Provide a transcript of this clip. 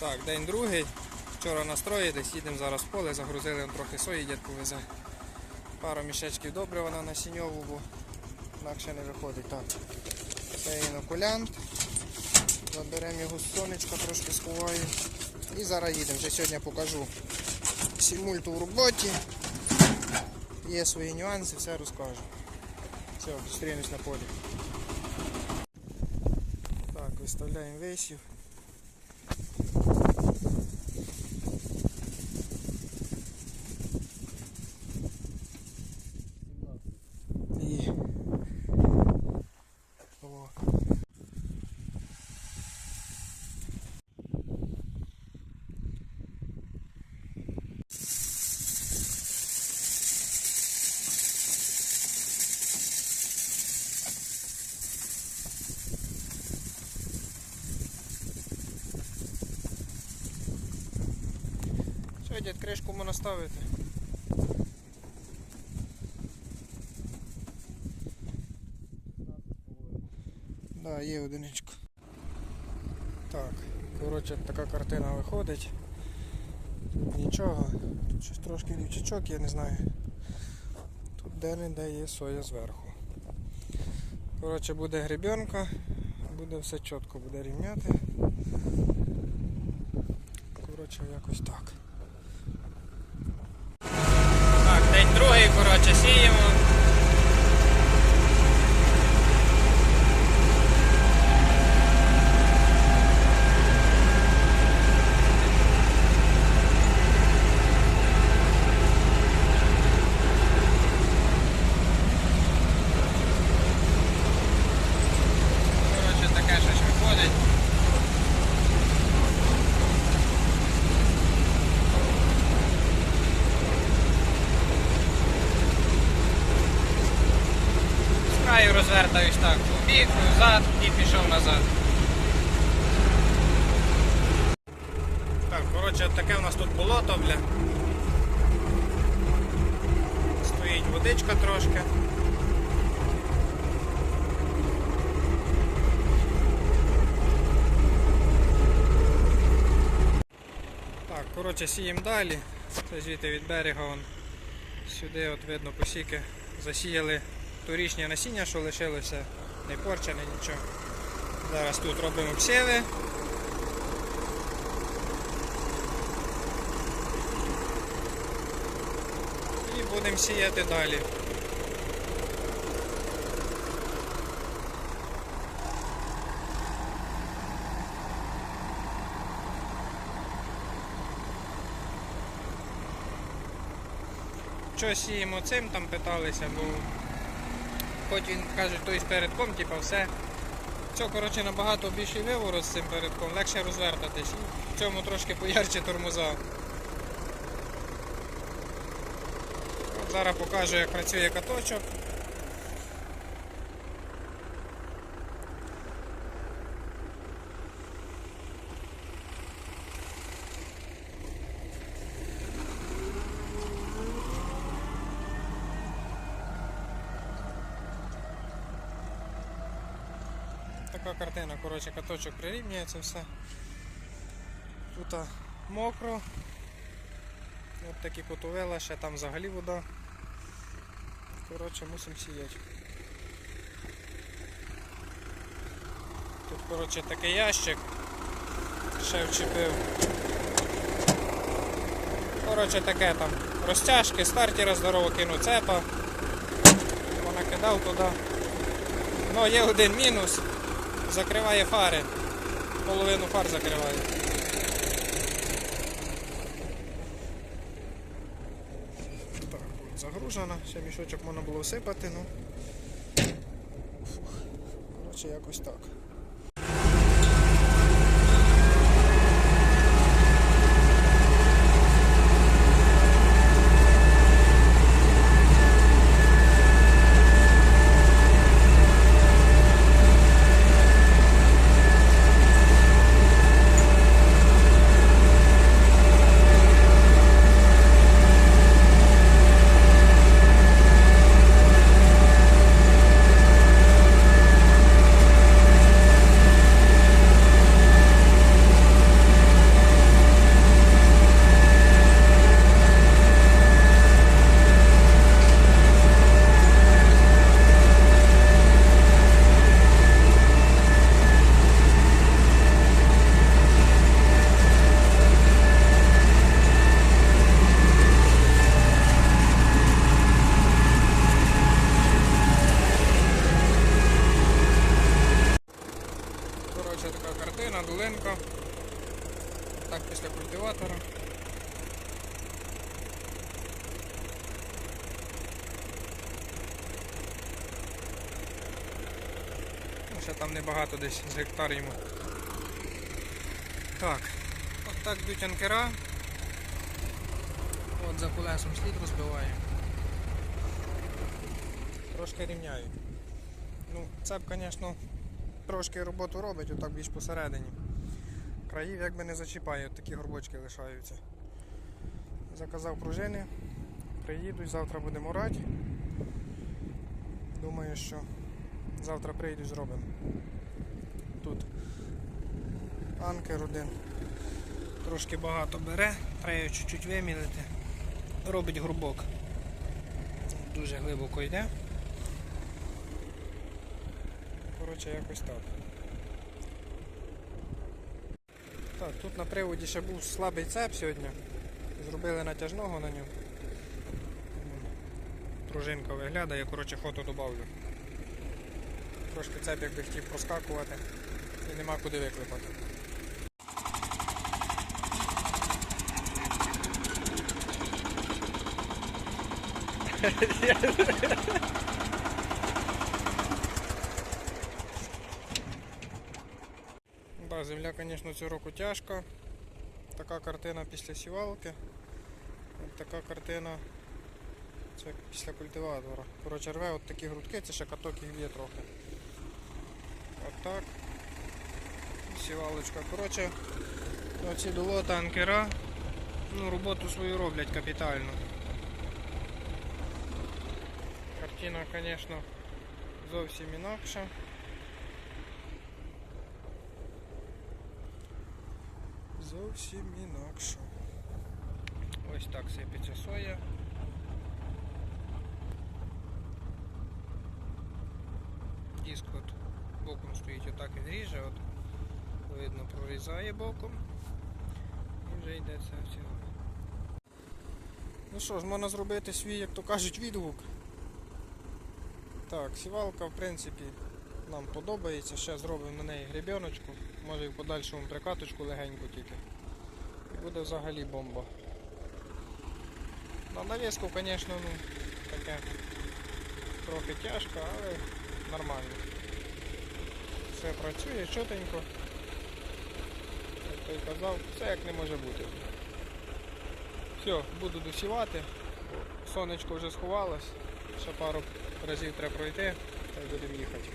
Так, день другий. Вчора настрої, десь їдемо зараз в поле, загрузили он трохи сої, дід повезе. Пару мішечків добре вона на сіньову, бо інакше не виходить. Так. Це інокулянт. Заберемо його з сонечка, трошки сховаю. І зараз їдемо. Вже сьогодні покажу сімульту в роботі. Є свої нюанси, все розкажу. Все, зустрінусь на полі. Так, виставляємо висів. І... О. Що, дід, кришку можна ставити? Да, є одиничка. Так, коротше, така картина виходить. Нічого. Тут щось трошки рівчачок, я не знаю. Тут де-не-де є соя зверху. Коротше, буде гребенка, буде все чітко, буде рівняти. Коротше, якось. Так, коротше, сіємо. Коротше, таке щось виходить. З розвертаюсь так, в бік, взад і пішов назад. Так, коротше, таке у нас тут болото, бля. Стоїть водичка трошки. Так, коротше, сіємо далі. Це звідти від берега вон. Сюди от видно посіки. Засіяли торічнє насіння, що лишилося, не порчене нічого. Зараз тут робимо псиви. І будемо сіяти далі. Що сіємо цим, там питалися, бо хоч він каже, той з передком, типу, все. Це, коротше, набагато більший виворот з цим передком, легше розвертатись. В цьому трошки поярче тормоза. От зараз покажу, як працює каточок. Така картина, коротше, каточок прирівнюється все. Тут мокро. От такі кутовела, ще там взагалі вода. Коротше, мусимо сіяти. Тут, коротше, такий ящик. Ще вчепив. Коротше, таке там розтяжки, стартера здорово кинув цепа. Понакидав туди. Ну, є один мінус. Закриває фари. Половину фар закриває. Так, загружена, ще мішочок можна було всипати, ну. Коротше, якось так. Ще там небагато десь з гектар йому. Так, от так б'ють анкера. От за колесом слід розбиває. Трошки рівняють. Ну, цеп, звісно, трошки роботу робить, отак більш посередині. Країв якби не зачіпає, такі горбочки лишаються. Заказав пружини, приїдуть, завтра будемо орати. Думаю, що завтра прийдуть, зробимо. Тут анкер один. Трошки багато бере, треба його чуть-чуть вимілити. Робить горбок. Дуже глибоко йде. Коротше, якось так. Так, тут на приводі ще був слабий цеп сьогодні. Зробили натяжного на ньому. Пружинка виглядає, коротше, фото додавлю. Трошки цеп якби хотів проскакувати і нема куди виклепати. Да, земля, звісно, цього року тяжка. Така картина після сівалки. Така картина це після культиватора. Коротше, рве от такі грудки, це ще каток їх є трохи. От так. Сівалочка. Коротше, оці долота анкера ну, роботу свою роблять капітально. Картина, звісно, зовсім інакша. Зовсім інакше. Ось так сипеться соя. Диск от боком стоїть, отак він ріже, от видно прорізає боком і вже йде це все. Ну що ж, можна зробити свій, як то кажуть, відгук. Так, сівалка в принципі нам подобається. Ще зробимо на неї гребіночку, може і в подальшому прикаточку легеньку тільки. І буде взагалі бомба. На навіску, звісно, ну, таке трохи тяжко, але нормально. Все працює чотенько. Як той казав, все як не може бути. Все, буду досівати. Сонечко вже сховалось, ще пару разів треба пройти, та будемо їхати.